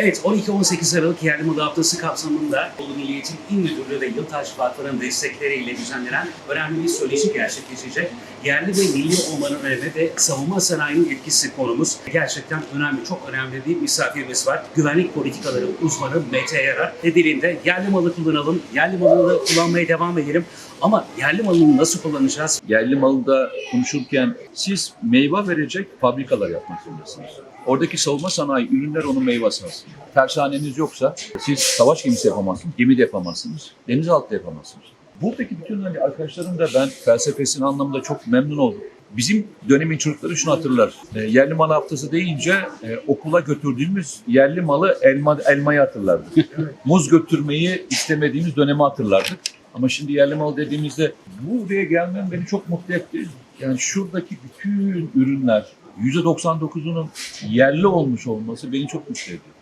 Evet 12-18 Aralık Yerli Moda Haftası kapsamında Bolu Milli Eğitim İl Müdürlüğü ve Yıltaş Vakfı'nın destekleriyle düzenlenen önemli bir söyleşi gerçekleşecek. Yerli ve milli olmanın önemi ve savunma sanayinin etkisi konumuz. Gerçekten önemli, çok önemli bir misafirimiz var. Güvenlik politikaları uzmanı Mete Yarar. Ne dilinde yerli malı kullanalım, yerli malı kullanmaya devam edelim. Ama yerli malını nasıl kullanacağız? yerli malda konuşurken siz meyve verecek fabrikalar yapmak zorundasınız. Oradaki savunma sanayi ürünler onun meyvesi aslında. Tersaneniz yoksa siz savaş gemisi yapamazsınız, gemi de yapamazsınız, denizaltı da yapamazsınız. Buradaki bütün hani arkadaşlarım da ben felsefesini anlamda çok memnun oldum. Bizim dönemin çocukları şunu hatırlar. E, yerli mal haftası deyince e, okula götürdüğümüz yerli malı elma, elmayı hatırlardık. Muz götürmeyi istemediğimiz dönemi hatırlardık. Ama şimdi yerli mal dediğimizde buraya gelmem beni çok mutlu etti. Yani şuradaki bütün ürünler %99'unun yerli olmuş olması beni çok mutlu ediyor.